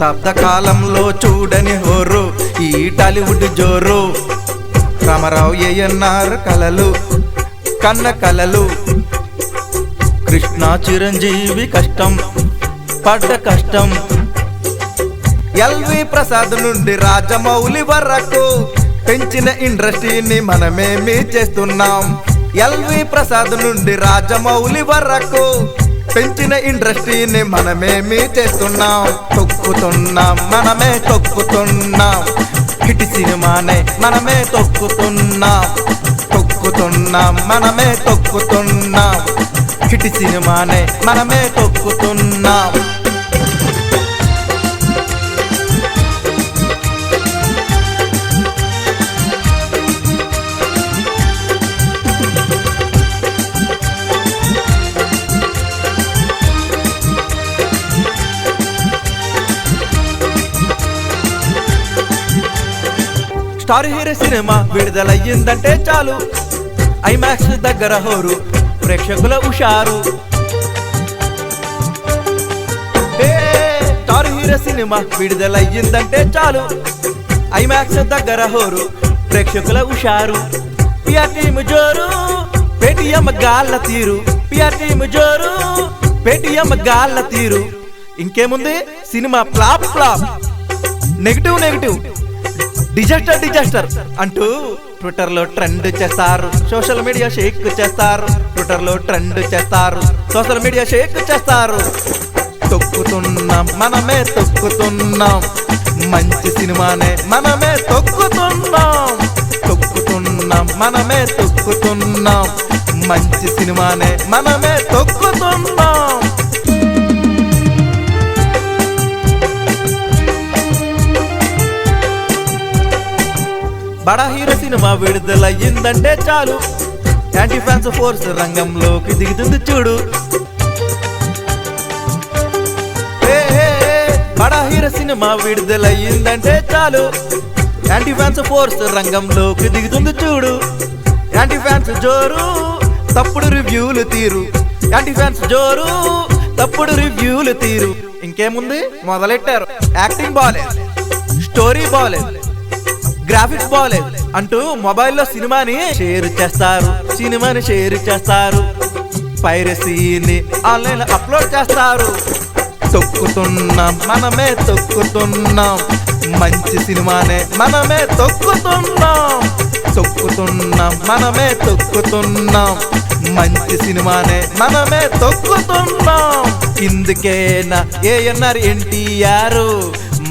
శతాబ్ద కాలంలో చూడని హోరు ఈ టాలీవుడ్ జోరు. రామారావు ఏఎన్ఆర్ కలలు కన్న కలలు. కృష్ణ చిరంజీవి కష్టం పడ్డ కష్టం. ఎల్వి ప్రసాద్ నుండి రాజమౌళి వరకు పెంచిన ఇండస్ట్రీని మనమేమి చేస్తున్నాం. ఎల్వి ప్రసాద్ నుండి రాజమౌళి వరకు పెంచిన ఇండస్ట్రీని మనమేమి చేస్తున్నాం. తొక్కుతున్నాం మనమే తొక్కుతున్నాం. హిట్ సినిమానే మనమే తొక్కుతున్నాం. తొక్కుతున్నాం మనమే తొక్కుతున్నాం. హిట్ సినిమానే మనమే తొక్కుతున్నాం. స్టార్ హీరో సినిమా విడుదలయ్యిందంటే చాలు. ఐమాక్స్ దగ్గర హోరు ప్రేక్షకుల హుషారు. స్టార్ హీరో సినిమా విడుదలయ్యిందంటే చాలు. ఐమాక్స్ దగ్గర హోరు ప్రేక్షకుల హుషారు. పిఆర్ టీమ్ జోరు పేటిఎం గాళ్ళ తీరు. పిఆర్ టీమ్ జోరు పేటిఎం గాళ్ళ తీరు. ఇంకేముంది? Cinema flop flop. Negative negative disaster disaster అంటూ ట్విట్టర్లో ట్రెండ్ చేస్తారు. సోషల్ మీడియా షేక్ చేస్తారు. ట్విట్టర్లో ట్రెండ్ చేస్తారు. సోషల్ మీడియా షేక్ చేస్తారు. తొక్కుతున్నాం మనమే తొక్కుతున్నాం. మంచి సినిమానే మనమే తొక్కుతున్నాం. తొక్కుతున్నాం మనమే తొక్కుతున్నాం. మంచి సినిమానే మనమే తొక్కుతున్నాం. బడా హీరో సినిమా విడుదలయ్యిందంటే చాలు. యాంటీ ఫ్యాన్స్ ఫోర్స్ రంగంలోకి దిగుతుంది చూడు. ఏ, బడా హీరో సినిమా విడుదలయ్యిందంటే చాలు. యాంటీ ఫ్యాన్స్ ఫోర్స్ రంగంలోకి దిగుతుంది చూడు. యాంటీ ఫ్యాన్స్ జోరు తప్పుడు రివ్యూలు తీరు. యాంటీ ఫ్యాన్స్ జోరు తప్పుడు రివ్యూలు తీరు. ఇంకేముంది? మొదలెట్టారు. యాక్టింగ్ బాగాలేదు స్టోరీ బాగాలేదు గ్రాఫిక్స్ బాగాలేదు అంటూ మొబైల్లో సినిమాని షేర్ చేస్తారు. సినిమాని షేర్ చేస్తారు. పైరసీని ఆన్లైన్ అప్లోడ్ చేస్తారు. తొక్కుతున్నాం మనమే తొక్కుతున్నాం. మంచి సినిమానే మనమే తొక్కుతున్నాం. తొక్కుతున్నాం మనమే తొక్కుతున్నాం. మంచి సినిమానే మనమే తొక్కుతున్నాం. ఇందుకేనా ఏఎన్ఆర్ ఎన్టీఆర్?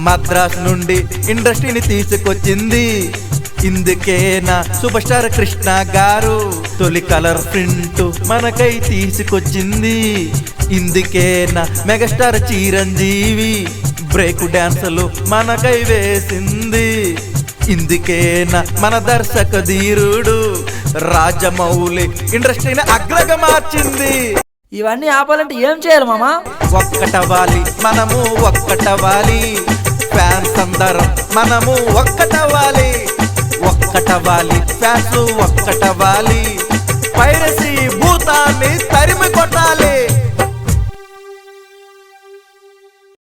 మద్రాస్ నుండి ఇండస్ట్రీని తీసుకొచ్చింది. ఇందుకేనా సూపర్ స్టార్ కృష్ణ గారు. తొలి కలర్ ప్రింట్ మనకై తీసుకొచ్చింది. ఇందుకేనా మెగాస్టార్ చిరంజీవి. బ్రేక్ డాన్సులు మనకై వేసింది. ఇందుకేనా మన దర్శక ధీరుడు. రాజమౌళి ఇండస్ట్రీని అగ్రగా మార్చింది. ఇవన్నీ ఆపాలంటే ఏం చేయాలి మామా? ఒక్కటవ్వాలి మనము ఒక్కటవ్వాలి. ఫ్యాన్స్ అందరం మనము ఒక్కటవ్వాలి. ఒక్కటవ్వాలి ఫ్యాన్స్ ఒక్కటవ్వాలి. పైరసీ